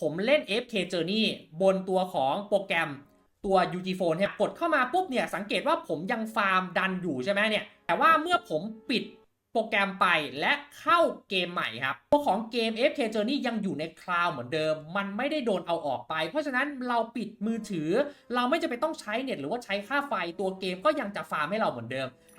ผมเล่น FK Journey บนตัวของโปรแกรมตัว UG Phone เนี่ยกดเข้ามาปุ๊บเนี่ยสังเกตว่าผมยังฟาร์มดันอยู่ใช่ไหมเนี่ย แต่ว่าเมื่อผมปิดโปรแกรมไปและเข้าเกมใหม่ครับ ตัวของเกม FK Journey ยังอยู่ในคลาวด์เหมือนเดิม มันไม่ได้โดนเอาออกไป เพราะฉะนั้นเราปิดมือถือ เราไม่จะเป็นต้องใช้เน็ตหรือว่าใช้ค่าไฟตัวเกมก็ยังจะฟาร์มให้เราเหมือนเดิม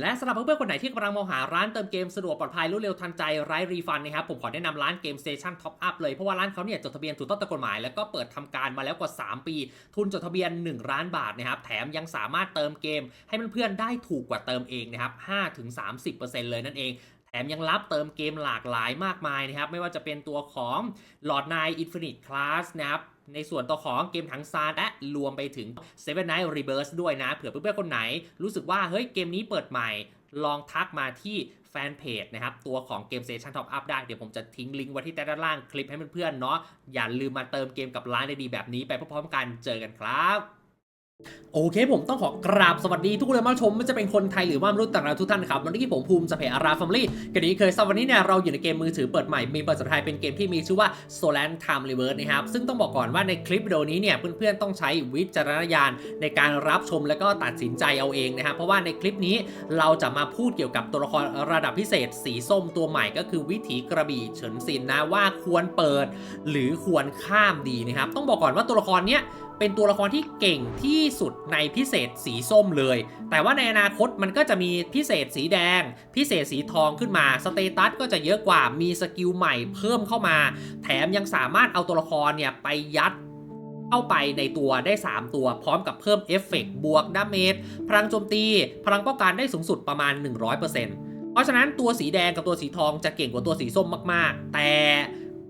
และสำหรับเพื่อนๆคนไหนที่กำลังมองหาร้านเติมเกมสะดวกปลอดภัยรวดเร็วทันใจไร้รีฟันนะครับผมขอแนะนำร้านเกมสเตชันท็อปอัพเลย เพราะว่าร้านเขาเนี่ยจดทะเบียนถูกต้องตามกฎหมาย แล้วก็เปิดทำการมาแล้วกว่า 3 ปี ทุนจดทะเบียน 1 ล้านบาทนะครับแถมยังสามารถเติมเกม ให้เพื่อนๆได้ถูกกว่าเติมเองนะครับ5-30%เลยนั่นเอง แถมยังรับเติมเกมหลากหลายมากมายนะครับ ไม่ว่าจะเป็นตัวของ Lord Knight Infinite Class นะครับในส่วนตัวของเกมถังซานและรวมไปถึง Seven Night Reverse ด้วยนะ เผื่อเพื่อนๆคนไหน รู้สึกว่า เฮ้ย เกมนี้เปิดใหม่ ลองทักมาที่แฟนเพจนะครับ ตัวของเกม Station Top Up ได้ เดี๋ยวผมจะทิ้งลิงก์ไว้ที่ใต้ด้านล่างคลิปให้เพื่อนๆเนาะอย่าลืมมาเติมเกมกับร้านดีๆแบบนี้ไปพร้อมๆกันเจอกันครับ โอเคผมต้องขอกราบสวัสดีทุกคนเลยมาชมไม่ว่าจะเป็นคนไทยหรือว่ามนุษย์ต่างดาวทุกท่านครับวันนี้ผมภูมิสเปอาราฟอมลี่กันนี้เคยสวันนี้เนี่ยเราอยู่ในเกมมือถือเปิดใหม่มีภาษาไทยเป็นเกมที่มีชื่อว่า Solan Time Reverse นะครับ ซึ่งต้องบอกก่อนว่าในคลิปวิดีโอนี้เนี่ยเพื่อนๆต้องใช้วิจารณญาณในการรับชมและก็ตัดสินใจเอาเองนะครับเพราะว่าในคลิปนี้เราจะมาพูดเกี่ยวกับตัวละครระดับพิเศษ สีส้มตัวใหม่ก็คือวิถีกระบี่เฉินซินนะว่าควรเปิด หรือควรข้ามดีนะครับต้องบอกก่อนว่าตัวละครเนี้ย เป็นตัวละครที่เก่งที่สุดในพิเศษสีส้มเลย แต่ว่าในอนาคตมันก็จะมีพิเศษสีแดง พิเศษสีทองขึ้นมา สเตตัสก็จะเยอะกว่า มีสกิลใหม่เพิ่มเข้ามา แถมยังสามารถเอาตัวละครเนี่ยไปยัดเข้าไปในตัวได้ 3 ตัวพร้อมกับเพิ่มเอฟเฟกต์บวกดาเมจพลังโจมตี พลังป้องกันได้สูงสุดประมาณ 100%เพราะฉะนั้นตัวสีแดงกับตัวสีทองจะเก่งกว่าตัวสีส้มมาก ๆ แต่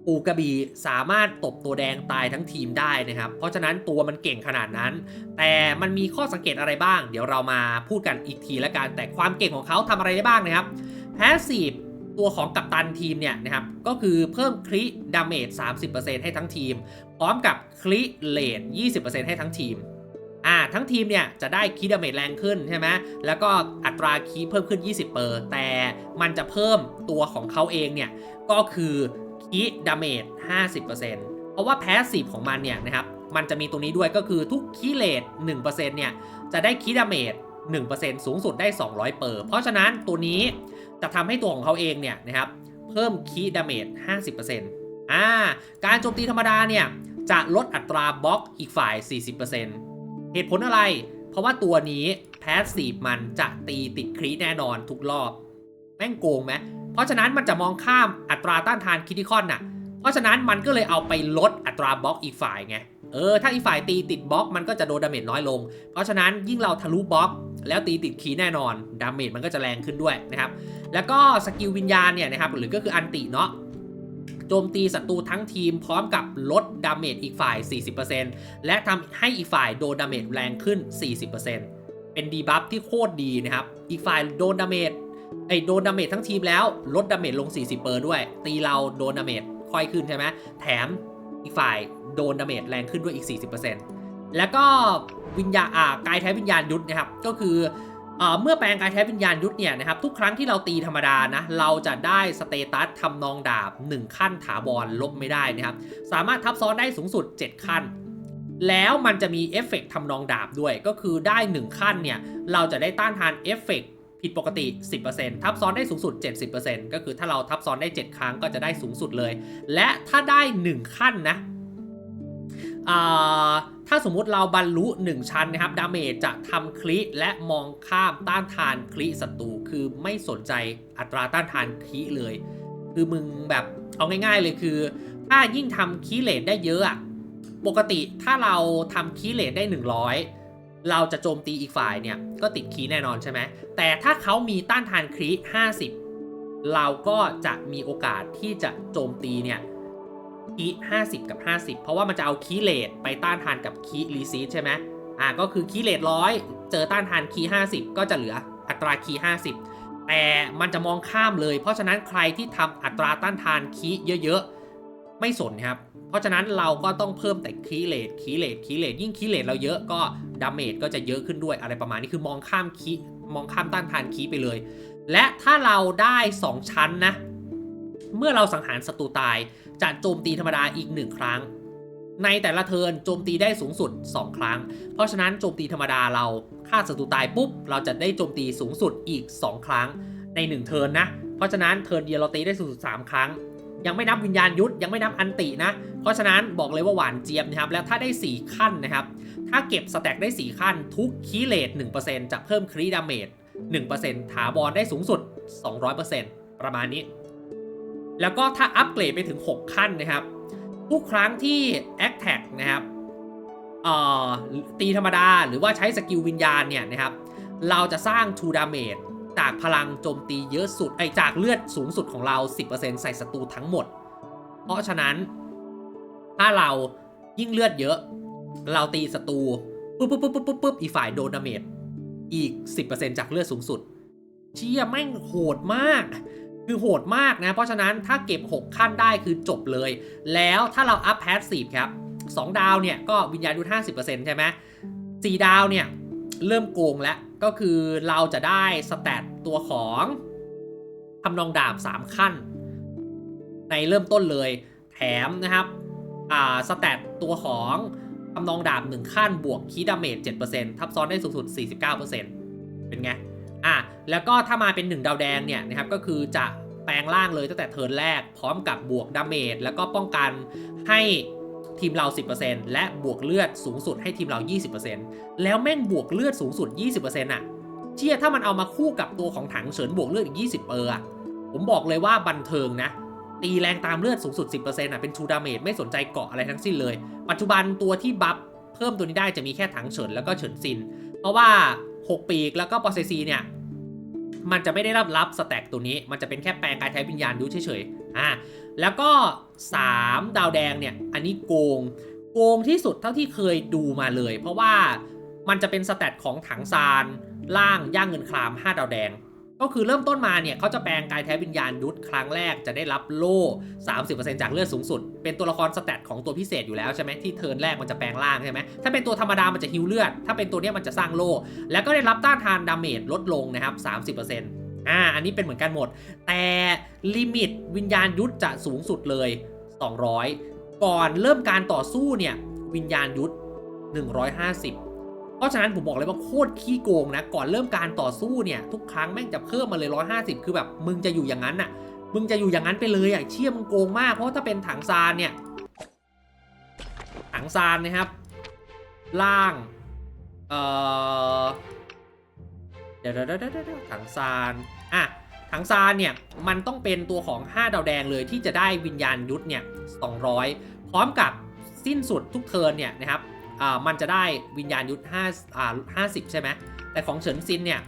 ปูกระบี่สามารถตบตัวแดงตายทั้งทีมได้นะครับ เพราะฉะนั้นตัวมันเก่งขนาดนั้น แต่มันมีข้อสังเกตอะไรบ้าง เดี๋ยวเรามาพูดกันอีกทีละกันแต่ความเก่งของเขาทำอะไรได้บ้างนะครับแพสซีฟตัวของกัปตันทีมเนี่ยนะครับ ก็คือเพิ่มคริดาเมจ30%ให้ทั้งทีม พร้อมกับคริเลด20%ให้ทั้งทีมอ่าทั้งทีมเนี่ยจะได้คีดาเมจแรงขึ้นใช่ไหมแล้วก็อัตราคีเพิ่มขึ้น 20เปอร์แต่มันจะเพิ่มตัวของเขาเองเนี่ยก็คือ คีดาเมจ50%เพราะว่าแพสซีฟของมันเนี่ยนะครับมันจะมีตรงนี้ด้วยก็คือทุกคีเลด1%เนี่ยจะได้คีดาเมจ1%สูงสุดได้ 200 เปอร์ เพราะฉะนั้นตัวนี้จะทำให้ตัวของเขาเองเนี่ยนะครับเพิ่มคีดาเมจ50%อ่าการโจมตีธรรมดาเนี่ยจะลดอัตราบล็อกอีกฝ่าย 40%เหตุผลอะไร เพราะว่าตัวนี้แพสซีฟมันจะตีติดครีแน่นอนทุกรอบ แม่งโกงไหม เพราะฉะนั้นมันจะมองข้ามอัตราต้านทานคิติคอนน่ะ เพราะฉะนั้นมันก็เลยเอาไปลดอัตราบล็อกอีกฝ่ายไง เออ ถ้าอีกฝ่ายตีติดบล็อกมันก็จะโดนดาเมจน้อยลง เพราะฉะนั้นยิ่งเราทะลุบล็อก แล้วตีติดคีแน่นอน ดาเมจมันก็จะแรงขึ้นด้วยนะครับ แล้วก็สกิลวิญญาณเนี่ยนะครับ หรือก็คืออันติเนาะโจมตีศัตรูทั้งทีมพร้อมกับลดดาเมจอีกฝ่าย 40%และทำให้อีกฝ่ายโดนดาเมจแรงขึ้น 40%เป็นดีบัฟที่โคตรดีนะครับ อีกฝ่ายโดนดาเมจ ไอ้โดนดาเมจทั้งทีมแล้ว ลดดาเมจลง 40เปอร์ด้วย ตีเราโดนดาเมจค่อยขึ้นใช่ไหมแถมอีกฝ่ายโดนดาเมจแรงขึ้นด้วยอีก 40%แล้วก็วิญญาอ่ากายแท้วิญญาณยุทธนะครับ ก็คือเอ่อเมื่อแปลงกายแท้วิญญาณยุทธเนี่ยนะครับทุกครั้งที่เราตีธรรมดานะเราจะได้สเตตัสทำนองดาบ 1 ขั้นถาวรลบไม่ได้นะครับ สามารถทับซ้อนได้สูงสุด 7 ขั้น แล้วมันจะมีเอฟเฟกต์ทำนองดาบด้วย ก็คือได้ 1 ขั้นเนี่ยเราจะได้ต้านทานเอฟเฟกต์ ผิดปกติ 10%ทับซ้อนได้สูงสุด 70%ก็คือถ้าเราทับซ้อนได้ 7 ครั้งก็จะได้สูงสุดเลย และถ้าได้ 1 ขั้นนะถ้าสมมุติเราบรรลุ 1 ชั้นนะครับ ดาเมจจะทำคลิและมองข้ามต้านทานคลิศัตรูคือไม่สนใจอัตราต้านทานคลิเลย คือมึงแบบเอาง่าย ๆ เลยคือ ถ้ายิ่งทำคีย์เลทได้เยอะอะปกติถ้าเราทำคีย์เลทได้ 100 เราจะโจมตีอีกฝ่ายเนี่ยก็ติดคีย์แน่นอนใช่ไหมแต่ถ้าเขามีต้านทานครี50 เราก็จะมีโอกาสที่จะโจมตีเนี่ยคี50 กับ 50 เพราะว่ามันจะเอาคีย์เลทไปต้านทานกับคีย์รีซีใช่ไหมอ่าก็คือคีย์เลทร้อยเจอต้านทานคีย์50 ก็จะเหลืออัตราคีย์50 แต่มันจะมองข้ามเลย เพราะฉะนั้นใครที่ทำอัตราต้านทานคีย์เยอะๆ ไม่สนครับ ราะฉะนั้นเราก็ต้องเพิ่มแต่คีเลทคีเลทคีเลทยิ่งคีเลทเราเยอะก็ดาเมจก็จะเยอะขึ้นด้วยอะไรประมาณนี้คือมองข้ามคีมองข้ามต้านทานคีไปเลย และถ้าเราได้ 2 ชั้นนะ เมื่อเราสังหารศัตรูตายจะโจมตีธรรมดาอีก 1 ครั้ง ในแต่ละเทิร์นโจมตีได้สูงสุด 2 ครั้ง เพราะฉะนั้นโจมตีธรรมดาเราฆ่าศัตรูตายปุ๊บ เราจะได้โจมตีสูงสุดอีก 2 ครั้งใน 1 เทิร์นนะ เพราะฉะนั้นเทิร์นเดียวเราตีได้สูงสุด3ครั้ง ยังไม่นับวิญญาณยุทธยังไม่นับอันตินะ เพราะฉะนั้นบอกเลยว่าหวานเจี๊ยบนะครับ แล้วถ้าได้ 4 ขั้นนะครับ ถ้าเก็บสแต็กได้ 4 ขั้น ทุกคีเลต1%จะเพิ่มครีดาเมจ1%ถาวรได้สูงสุด 200%ประมาณนี้ แล้วก็ถ้าอัปเกรดไปถึง 6 ขั้นนะครับ ทุกครั้งที่ a c t a c นะครับตีธรรมดาหรือว่าใช้สกิลวิญญาณเนี่ยนะครับ เราจะสร้าง2 damage จากพลังโจมตีเยอะสุดไอจากเลือดสูงสุดของเรา 10%ใส่ศัตรูทั้งหมด เพราะฉะนั้นถ้าเรายิ่งเลือดเยอะ เราตีศัตรูปุ๊บปุ๊บปุ๊บปุ๊บปุ๊บปุ๊บอีฝ่ายโดนดาเมจอีก 10%จากเลือดสูงสุด เชี่ยแม่งโหดมาก คือโหดมากนะ เพราะฉะนั้นถ้าเก็บ 6 ขั้นได้คือจบเลย แล้วถ้าเราอัพแพสซีฟครับ 2 ดาวเนี่ย ก็วิญญาณยุทธ50%ใช่ไหม4ดาวเนี่ย เริ่มโกงแล้ว ก็คือเราจะได้สแตทตัวของทำนองดาบ 3 ขั้น ในเริ่มต้นเลย แถมนะครับอ่าสแตทตัวของทำนองดาบ 1 ขั้นบวกคีดาเมจ7%ทับซ้อนได้สูงสุด 49%เป็นไงอะแล้วก็ถ้ามาเป็น 1 ดาวแดงเนี่ยนะครับก็คือจะแปลงร่างเลยตั้งแต่เทิร์นแรกพร้อมกับบวกดาเมจแล้วก็ป้องกันให้ ทีมเรา 10%และบวกเลือดสูงสุดให้ทีมเรา 20%แล้วแม่งบวกเลือดสูงสุด 20%อะเชี่ยถ้ามันเอามาคู่กับตัวของถังเฉินบวกเลือดอีก 20 เปอร์อะผมบอกเลยว่าบันเทิงนะ ตีแรงตามเลือดสูงสุด 10%อะเป็นชูดาเมจไม่สนใจเกาะอะไรทั้งสิ้นเลย ปัจจุบันตัวที่บัฟเพิ่มตัวนี้ได้จะมีแค่ถังเฉินแล้วก็เฉินซิน เพราะว่า 6 ปีกแล้วก็ปอเซซีเนี่ยมันจะไม่ได้รับรับสแต็กตัวนี้ มันจะเป็นแค่แปลงการใช้วิญญาณดูเฉย อ่าแล้วก็ 3 ดาวแดงเนี่ย อันนี้โกง โกงที่สุดเท่าที่เคยดูมาเลย เพราะว่ามันจะเป็นสแตทของถังซานล่างย่างเงินคราม 5 ดาวแดง ก็คือเริ่มต้นมาเนี่ยเขาจะแปลงกายแท้วิญญาณยุทธครั้งแรกจะได้รับโล่ 30%จากเลือดสูงสุด เป็นตัวละครสแตทของตัวพิเศษอยู่แล้วใช่ไหมที่เทิร์นแรกมันจะแปลงร่างใช่ไหมถ้าเป็นตัวธรรมดามันจะฮิวเลือด ถ้าเป็นตัวเนี้ยมันจะสร้างโล่ แล้วก็ได้รับต้านทานดาเมจลดลงนะครับ 30% อ่า อันนี้เป็นเหมือนกันหมด แต่ลิมิตวิญญาณยุทธจะสูงสุดเลย 200 ก่อนเริ่มการต่อสู้เนี่ยวิญญาณยุทธ150 เพราะฉะนั้นผมบอกเลยว่าโคตรขี้โกงนะ ก่อนเริ่มการต่อสู้เนี่ยทุกครั้งแม่งจะเพิ่มมาเลย 150 คือแบบมึงจะอยู่อย่างนั้นน่ะ มึงจะอยู่อย่างนั้นไปเลยอะเชี่ยมึงโกงมาก เพราะถ้าเป็นถังซานเนี่ย ถังซานนะครับ ล่าง เอ่อ ดี๋ยวเดี๋ยวเดี๋ยวถังซานอะถังซานเนี่ยมันต้องเป็นตัวของ 5 ดาวแดงเลยที่จะได้วิญญาณยุทธเนี่ย200 พร้อมกับสิ้นสุดทุกเทิร์นเนี่ยนะครับอ่ามันจะได้วิญญาณยุทธ5อ่า50 ใช่ไหมแต่ของเฉินซินเนี่ย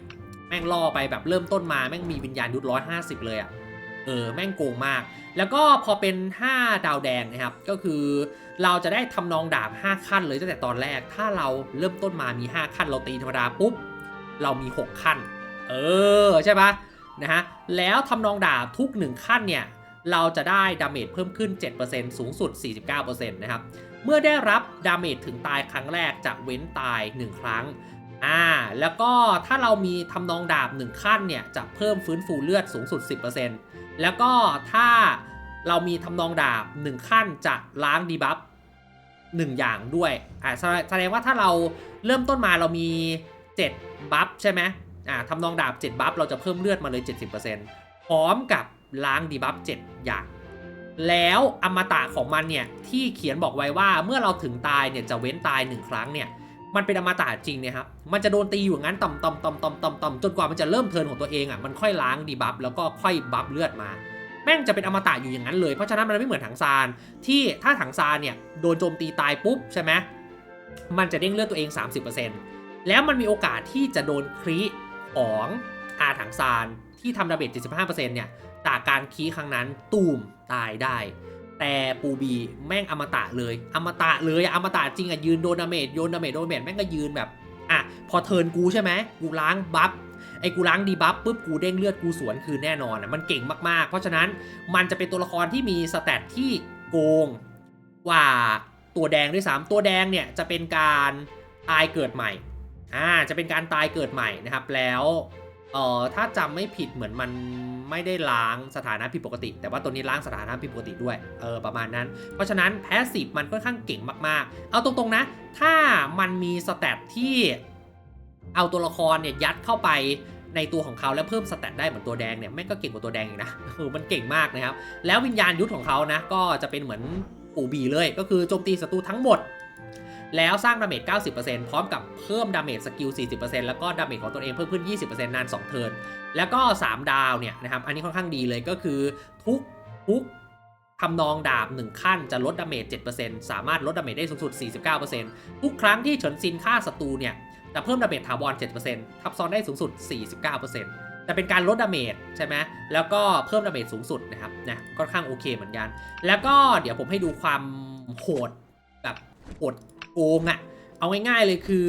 แม่งล่อไปแบบเริ่มต้นมาแม่งมีวิญญาณยุทธ150 เลยอะ่ะเออแม่งโกงมาก แล้วก็พอเป็น 5 ดาวแดงนะครับ ก็คือเราจะได้ทำนองดาบ 5 ขั้นเลยตั้งแต่ตอนแรก ถ้าเราเริ่มต้นมามี 5 ขั้นเราตีธรรมดาปุ๊บ เรามี 6 ขั้น เออ ใช่ปะนะฮะ แล้วทำนองดาบทุก 1 ขั้นเนี่ย เราจะได้ดาเมจเพิ่มขึ้น 7%สูงสุด 49%นะครับ เมื่อได้รับดาเมจถึงตายครั้งแรกจะเว้นตาย 1 ครั้ง อ่า แล้วก็ถ้าเรามีทำนองดาบ 1 ขั้นเนี่ย จะเพิ่มฟื้นฟูเลือดสูงสุด 10%แล้วก็ถ้าเรามีทำนองดาบ 1 ขั้นจะล้างดีบัฟ1อย่างด้วย อ่าแสแสดงว่าถ้าเราเริ่มต้นมาเรามี 7 บัฟใช่ไหมอ่าทำนองดาบ 7 บัฟเราจะเพิ่มเลือดมาเลย 70%พร้อมกับล้างดีบัฟ 7 อย่าง แล้วอมตะของมันเนี่ย ที่เขียนบอกไว้ว่าเมื่อเราถึงตายเนี่ย จะเว้นตาย 1 ครั้งเนี่ย มันเป็นอมตะจริงเนี่ยครับ มันจะโดนตีอยู่งั้นต่ำต่ำต่ำต่ำต่ำต่ำจนกว่ามันจะเริ่มเทินของตัวเองอะ มันค่อยล้างดีบัฟแล้วก็ค่อยบัฟเลือดมาแม่งจะเป็นอมตะอยู่อย่างนั้นเลย เพราะฉะนั้นมันไม่เหมือนถังซานที่ถ้าถังซานเนี่ยโดนโจมตีตายปุ๊บใช่ไหมมันจะเด้งเลือดตัวเอง 30% แล้วมันมีโอกาสที่จะโดนครีของอาถังซานที่ทำดาเมจ75%เนี่ยจากการคีครั้งนั้นตูมตายได้ แต่ปูบีแม่งอมตะเลย อมตะเลยอมตะจริงอะยืนโดนดาเมจโยนดาเมจโดนดาเมจแม่งก็ยืนแบบอะพอเทิร์นกูใช่ไหมกูล้างบัฟไอ้กูล้างดีบัฟปุ๊บกูเด้งเลือดกูสวนคืนแน่นอนอะมันเก่งมากๆ เพราะฉะนั้นมันจะเป็นตัวละครที่มีสแตทที่โกงกว่าตัวแดงด้วยซ้ำตัวแดงเนี่ยจะเป็นการตายเกิดใหม่ อ่าจะเป็นการตายเกิดใหม่นะครับ แล้วเอ่อถ้าจำไม่ผิดเหมือนมันไม่ได้ล้างสถานะผิดปกติ แต่ว่าตัวนี้ล้างสถานะผิดปกติด้วยเออประมาณนั้น เพราะฉะนั้นแพสซีฟมันค่อนข้างเก่งมากๆ เอาตรงๆนะ ถ้ามันมีสแตทที่เอาตัวละครเนี่ยยัดเข้าไปในตัวของเขาแล้วเพิ่มสแตทได้เหมือนตัวแดงเนี่ยแม่งก็เก่งกว่าตัวแดงอีกนะเออมันเก่งมากนะครับ แล้ววิญญาณยุทธของเขานะก็จะเป็นเหมือนปู่บีเลย ก็คือโจมตีศัตรูทั้งหมด แล้วสร้างดาเมจ 90%พร้อมกับเพิ่มดาเมจสกิล 40%แล้วก็ดาเมจของตัวเองเพิ่มขึ้น 20%นาน 2 เทิร์น แล้วก็ 3 ดาวเนี่ยนะครับ อันนี้ค่อนข้างดีเลยก็คือทุกทุกทำนองดาบ 1 ขั้นจะลดดาเมจ 7%สามารถลดดาเมจได้สูงสุด 49%ทุกครั้งที่เฉินซินฆ่าศัตรูเนี่ยจะเพิ่มดาเมจถาวร 7%ทับซ้อนได้สูงสุด 49%แต่เป็นการลดดาเมจใช่ไหมแล้วก็เพิ่มดาเมจสูงสุดนะครับนะค่อนข้างโอเคเหมือนกัน แล้วก็เดี๋ยวผมให้ดูความโหดแบบโหด โกงอะเอาง่ายๆเลยคือ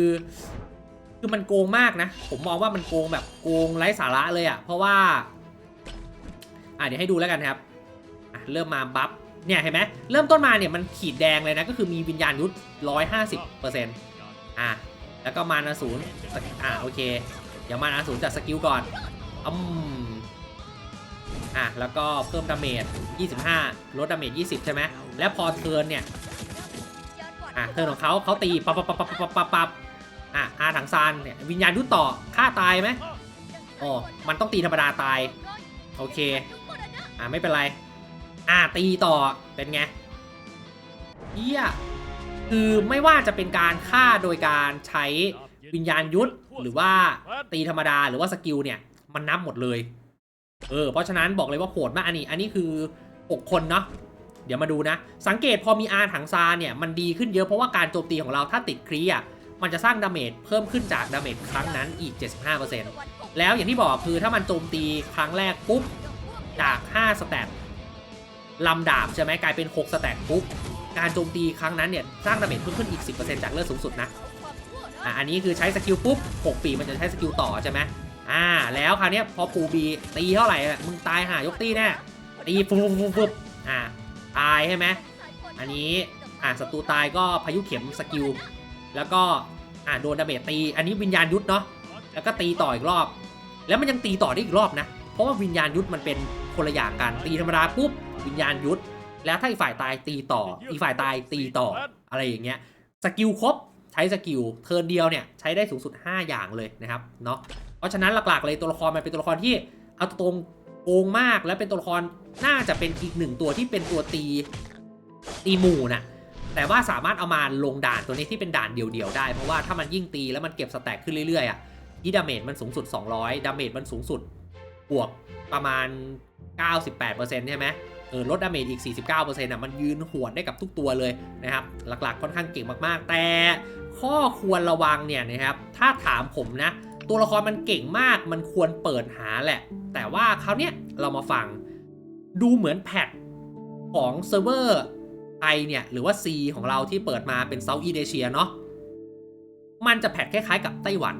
คือมันโกงมากนะ ผมมองว่ามันโกงแบบโกงไร้สาระเลยอะเพราะว่า อะเดี๋ยวให้ดูแล้วกันครับอะเริ่มมาบัฟเนี่ยเห็นไหมเริ่มต้นมาเนี่ยมันขีดแดงเลยนะ ก็คือมีวิญญาณยุทธ150เปอร์เซ็นต์อะแล้วก็มานาศูนย์อะโอเค เดี๋ยวมานาศูนย์จัดสกิลก่อนอืมอะแล้วก็เพิ่มดาเมจ25 ลดดาเมจ20 ใช่ไหมแล้วพอเทิร์นเนี่ย อะเทิร์นของเขาเขาตีปับปับปับปับปับปับปับอะอาถังซานเนี่ยวิญญาณยุทธต่อฆ่าตายไหมอ๋อมันต้องตีธรรมดาตาย โอเค อ่าไม่เป็นไร อ่าตีต่อเป็นไงเฮียคือไม่ว่าจะเป็นการฆ่าโดยการใช้วิญญาณยุทธหรือว่าตีธรรมดาหรือว่าสกิลเนี่ย มันนับหมดเลย เออ เพราะฉะนั้นบอกเลยว่าโหดมากอันนี้ อันนี้คือ 6 คนเนาะ เดี๋ยวมาดูนะ สังเกตพอมีอาถังซาเนี่ยมันดีขึ้นเยอะเพราะว่าการโจมตีของเราถ้าติดครีอะมันจะสร้างดาเมจเพิ่มขึ้นจากดาเมจครั้งนั้นอีก 75%แล้วอย่างที่บอกคือถ้ามันโจมตีครั้งแรกปุ๊บจาก5สแตทลำดาบใช่ไหมกลายเป็น6สแตทปุ๊บการโจมตีครั้งนั้นเนี่ยสร้างดาเมจเพิ่มขึ้นอีก 10%จากเลือดสูงสุดนะอะอันนี้คือใช้สกิลปุ๊บ6ปีมันจะใช้สกิลต่อใช่ไหมอ่าแล้วคราวนี้พอปูบีตีเท่าไหร่มึงตายหายกตีแน่ตีฟุบฟุบฟุบอ่า ตายใช่ไหมอันนี้อ่าศัตรูตายก็พายุเข็มสกิล แล้วก็อ่าโดนดาเมจตี อันนี้วิญญาณยุทธเนาะแล้วก็ตีต่ออีกรอบ แล้วมันยังตีต่อได้อีกรอบนะ เพราะว่าวิญญาณยุทธมันเป็นคนละอย่างกันตีธรรมดาปุ๊บวิญญาณยุทธแล้วถ้าอีกฝ่ายตายตีต่อ อีกฝ่ายตายตีต่ออะไรอย่างเงี้ยสกิลครบใช้สกิลเทิร์นเดียวเนี่ยใช้ได้สูงสุด 5 อย่างเลยนะครับเนาะเพราะฉะนั้นหลักๆเลยตัวละครมันเป็นตัวละครที่เอาตรงโกงมากและเป็นตัวละคร น่าจะเป็นอีกหนึ่งตัวที่เป็นตัวตีตีหมู่นะแต่ว่าสามารถเอามาลงด่านตัวนี้ที่เป็นด่านเดี่ยวๆได้ เพราะว่าถ้ามันยิ่งตีแล้วมันเก็บสแต็กขึ้นเรื่อยๆอะที่ดาเมจมันสูงสุด 200 ดาเมจมันสูงสุด บวกประมาณ 98%ใช่ไหมเออลดดาเมจอีก 49%อะมันยืนหวดได้กับทุกตัวเลยนะครับ หลักๆค่อนข้างเก่งมากๆ แต่ข้อควรระวังเนี่ยนะครับ ถ้าถามผมนะ ตัวละครมันเก่งมาก มันควรเปิดหาแหละ แต่ว่าคราวเนี้ยเรามาฟัง ดูเหมือนแพทของเซิร์ฟเวอร์ไอเนี่ย หรือว่า C ของเราที่เปิดมาเป็นเซาท์อีเดเชียเนาะมันจะแพทคล้ายๆกับไต้หวัน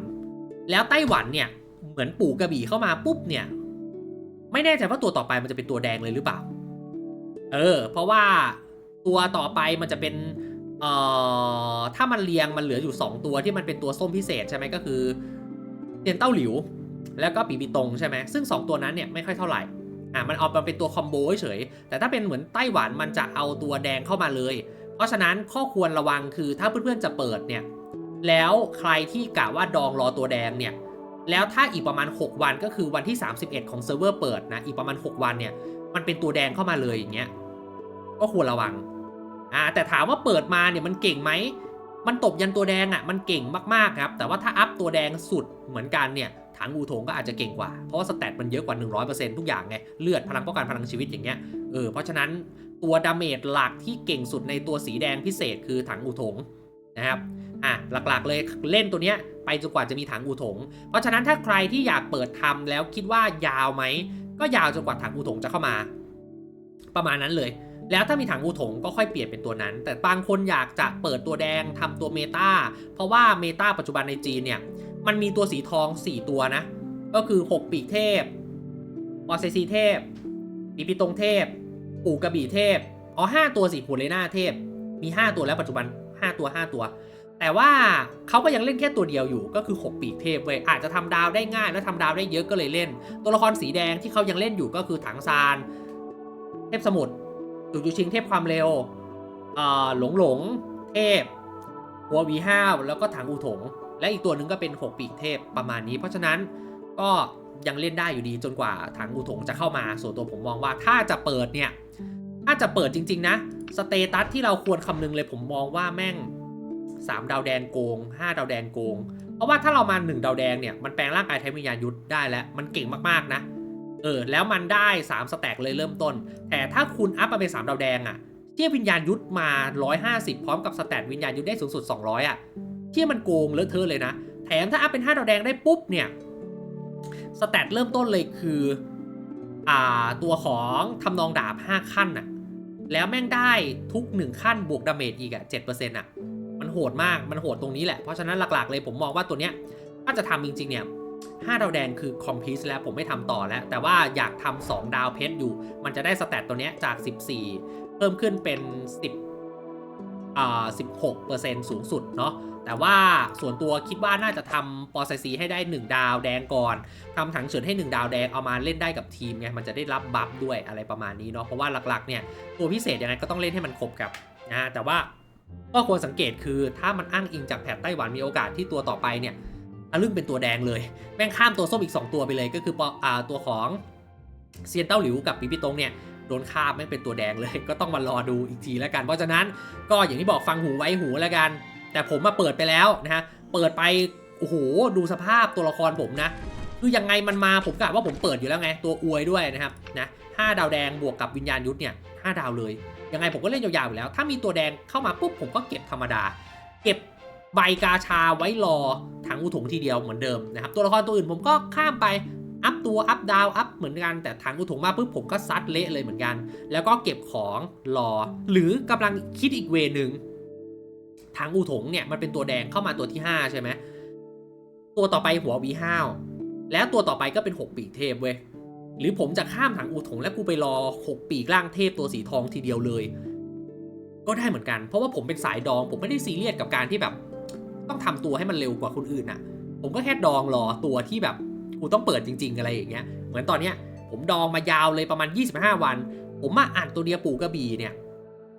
แล้วไต้หวันเนี่ยเหมือนปู่กระบี่เข้ามาปุ๊บเนี่ย ไม่แน่ใจว่าตัวต่อไปมันจะเป็นตัวแดงเลยหรือเปล่า เออ เพราะว่าตัวต่อไปมันจะเป็นเอ่อถ้ามันเรียงมันเหลืออยู่ 2 ตัวที่มันเป็นตัวส้มพิเศษใช่ไหมก็คือเตียนเต้าหลิว แล้วก็ปีบีตงใช่ไหมซึ่ง 2 ตัวนั้นเนี่ยไม่ค่อยเท่าไหร่ อะมันเอามาเป็นตัวคอมโบเฉยแต่ถ้าเป็นเหมือนไต้หวันมันจะเอาตัวแดงเข้ามาเลย เพราะฉะนั้นข้อควรระวังคือถ้าเพื่อนๆจะเปิดเนี่ยแล้วใครที่กะว่าดองรอตัวแดงเนี่ยแล้วถ้าอีกประมาณ 6 วันก็คือวันที่ 31 ของเซิร์ฟเวอร์เปิดนะอีกประมาณ 6 วันเนี่ยมันเป็นตัวแดงเข้ามาเลยอย่างเงี้ยก็ควรระวังอ่าแต่ถามว่าเปิดมาเนี่ยมันเก่งไหมมันตบยันตัวแดงอะ่ะมันเก่งมากๆครับแต่ว่าถ้าอัพตัวแดงสุดเหมือนกันเนี่ย ถังอูถงก็อาจจะเก่งกว่า เพราะว่าสแตทมันเยอะกว่า 100%ทุกอย่างไง เลือดพลังป้องกันพลังชีวิตอย่างเงี้ย เออ เพราะฉะนั้นตัวดาเมจหลักที่เก่งสุดในตัวสีแดงพิเศษคือถังอูถงนะครับ อะ หลักๆเลยเล่นตัวเนี้ยไปจนกว่าจะมีถังอูถงเพราะฉะนั้นถ้าใครที่อยากเปิดทำแล้วคิดว่ายาวไหม ก็ยาวจนกว่าถังอูถงจะเข้ามา ประมาณนั้นเลย แล้วถ้ามีถังอูถงก็ค่อยเปลี่ยนเป็นตัวนั้น แต่บางคนอยากจะเปิดตัวแดงทำตัวเมตาเพราะว่าเมตาปัจจุบันในจีนเนี่ย มันมีตัวสีทอง 4 ตัวนะ ก็คือ 6 ปีกเทพออเซซีเทพปีปิตงเทพ ปู่กระบี่เทพ อ๋อ5ตัวสิหัวเลน่าเทพ มี 5 ตัวแล้วปัจจุบัน 5 ตัว 5 ตัว แต่ว่าเขาก็ยังเล่นแค่ตัวเดียวอยู่ ก็คือ 6 ปีกเทพเว้ย อาจจะทำดาวได้ง่ายแล้วทำดาวได้เยอะก็เลยเล่น ตัวละครสีแดงที่เขายังเล่นอยู่ก็คือถังซาน เทพสมุทรจูจูชิงเทพความเร็วอ่าหลงหลง เทพ หัววีห้าวแล้วก็ถังอูถง และอีกตัวหนึ่งก็เป็น 6 ปีกเทพประมาณนี้ เพราะฉะนั้นก็ยังเล่นได้อยู่ดีจนกว่าถังอูถงจะเข้ามา ส่วนตัวผมมองว่าถ้าจะเปิดเนี่ย ถ้าจะเปิดจริง ๆ นะ สเตตัสที่เราควรคำนึงเลยผมมองว่าแม่ง 3 ดาวแดงโกง 5 ดาวแดงโกง เพราะว่าถ้าเรามา 1 ดาวแดงเนี่ย มันแปลงร่างกายไทยวิญญาณยุทธได้แล้ว มันเก่งมากๆนะ เออ แล้วมันได้ 3 สแต็กเลยเริ่มต้น แต่ถ้าคุณอัพมาเป็น 3 ดาวแดงอะ่ะเทียบวิญญาณยุทธมา 150 พร้อมกับสแตทวิญญาณยุทธได้สูงสุด 200อะ ทียบมันโกงเลอะเทอะเลยนะ แถมถ้าอัพเป็น 5 ดาวแดงได้ปุ๊บเนี่ยสแตทเริ่มต้นเลยคืออ่าตัวของทำนองดาบ 5 ขั้นน่ะแล้วแม่งได้ทุก 1 ขั้นบวกดาเมจอีกอะ7%อะมันโหดมากมันโหดตรงนี้แหละ เพราะฉะนั้นหลักๆเลยผมมองว่าตัวเนี้ยถ้าจะทำจริง ๆ เนี่ย5ดาวแดงคือคอมพิวแล้วผมไม่ทำต่อแล้ว แต่ว่าอยากทำ2ดาวเพชรอยู่ มันจะได้สแตทตัวเนี้ยจาก 14 เพิ่มขึ้นเป็น 10อ่า16%สูงสุดเนาะ แต่ว่าส่วนตัวคิดว่าน่าจะทำปอไซซีให้ได้ 1 ดาวแดงก่อนทำถังเฉินให้ 1 ดาวแดงเอามาเล่นได้กับทีมไงมันจะได้รับบัฟด้วยอะไรประมาณนี้เนาะเพราะว่าหลักๆเนี่ยตัวพิเศษยังไงก็ต้องเล่นให้มันครบกับนะแต่ว่าก็ควรสังเกตคือถ้ามันอ้างอิงจากแพทไต้หวันมีโอกาสที่ตัวต่อไปเนี่ยทะลึ่งเป็นตัวแดงเลย แม่งข้ามตัวส้มอีก 2 ตัวไปเลยก็คือปออ่าตัวของเซียนเต้าหลิวกับปีปิตงเนี่ยโดนข้ามไม่งเป็นตัวแดงเลย ก็ต้องมารอดูอีกทีแล้วกัน เพราะฉะนั้นก็อย่างที่บอกฟังหูไว้หูแล้วกัน แต่ผมมาเปิดไปแล้วนะฮะ เปิดไป โอ้โห ดูสภาพตัวละครผมนะ คือยังไงมันมาผมกะว่าผมเปิดอยู่แล้วไง ตัวอวยด้วยนะครับ นะห้าดาวแดงบวกกับวิญญาณยุทธเนี่ยห้าดาวเลย ยังไงผมก็เล่นยาวๆอยู่แล้ว ถ้ามีตัวแดงเข้ามาปุ๊บผมก็เก็บธรรมดา เก็บใบกาชาไว้รอถังอุถงทีเดียวเหมือนเดิมนะครับ ตัวละครตัวอื่นผมก็ข้ามไปอัพตัวอัพดาวอัพเหมือนกันแต่ถังอุถงมาปุ๊บผมก็ซัดเละเลยเหมือนกัน แล้วก็เก็บของรอ หรือกำลังคิดอีกเวนึง ถังอุถุงเนี่ยมันเป็นตัวแดงเข้ามาตัวที่ 5 ใช่ไหมตัวต่อไปหัววีห้าวแล้วตัวต่อไปก็เป็น 6 ปีกเทพเว้ยหรือผมจะข้ามถังอูถงแล้วกูไปรอ 6 ปีกล่างเทพตัวสีทองทีเดียวเลย ก็ได้เหมือนกันเพราะว่าผมเป็นสายดอง ผมไม่ได้ซีเรียสกับการที่แบบ ต้องทำตัวให้มันเร็วกว่าคนอื่นน่ะผมก็แค่ดองรอตัวที่แบบกูต้องเปิดจริง ๆ อะไรอย่างเงี้ย เหมือนตอนเนี้ย ผมดองมายาวเลยประมาณ 25 วัน ผมมาอ่านตัวเดียปูกระบี่เนี่ย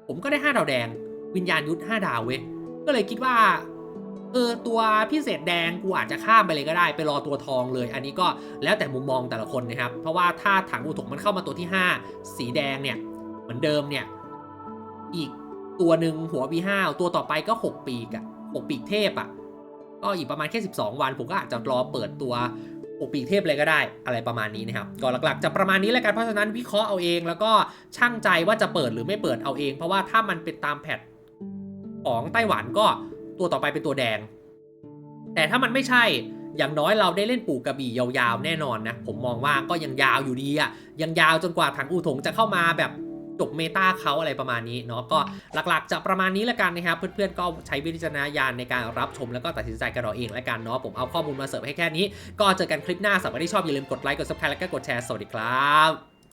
ผมก็ได้ 5 ดาวแดง วิญญาณยุทธ5ดาวเว้ย ก็เลยคิดว่าเออตัวพิเศษแดงกูอาจจะข้ามไปเลยก็ได้ ไปรอตัวทองเลย อันนี้ก็แล้วแต่มุมมองแต่ละคนนะครับ เพราะว่าถ้าถังอุถงมันเข้ามาตัวที่ 5 สีแดงเนี่ยเหมือนเดิมเนี่ยอีกตัวหนึ่งหัว V5 ตัวต่อไปก็ 6 ปีกอะ6ปีกเทพอะก็อีกประมาณแค่ 12 วันผมก็อาจจะรอเปิดตัว6ปีกเทพเลยก็ได้ อะไรประมาณนี้นะครับก็หลักๆ จะประมาณนี้แล้วกันเพราะฉะนั้นวิเคราะห์เอาเองแล้วก็ช่างใจว่าจะเปิดหรือไม่เปิดเอาเอง เพราะว่าถ้ามันเป็นตามแพท ของไต้หวันก็ตัวต่อไปเป็นตัวแดง แต่ถ้ามันไม่ใช่อย่างน้อยเราได้เล่นปู่กระบี่ยาวๆแน่นอนนะ ผมมองว่าก็ยังยาวอยู่ดีอะยังยาวจนกว่าถังอูถงจะเข้ามาแบบจบเมตาเขาอะไรประมาณนี้เนาะก็หลักๆ จะประมาณนี้แล้วกันนะครับ เพื่อนๆก็ใช้วิจารณญาณในการรับชมแล้วก็ตัดสินใจกันเอาเองแล้วกันเนาะผมเอาข้อมูลมาเสิร์ฟให้แค่นี้ ก็เจอกันคลิปหน้าสำหรับที่ชอบอย่าลืมกดไลค์กดซับสไครต์แล้วก็กดแชร์สวัสดีครับ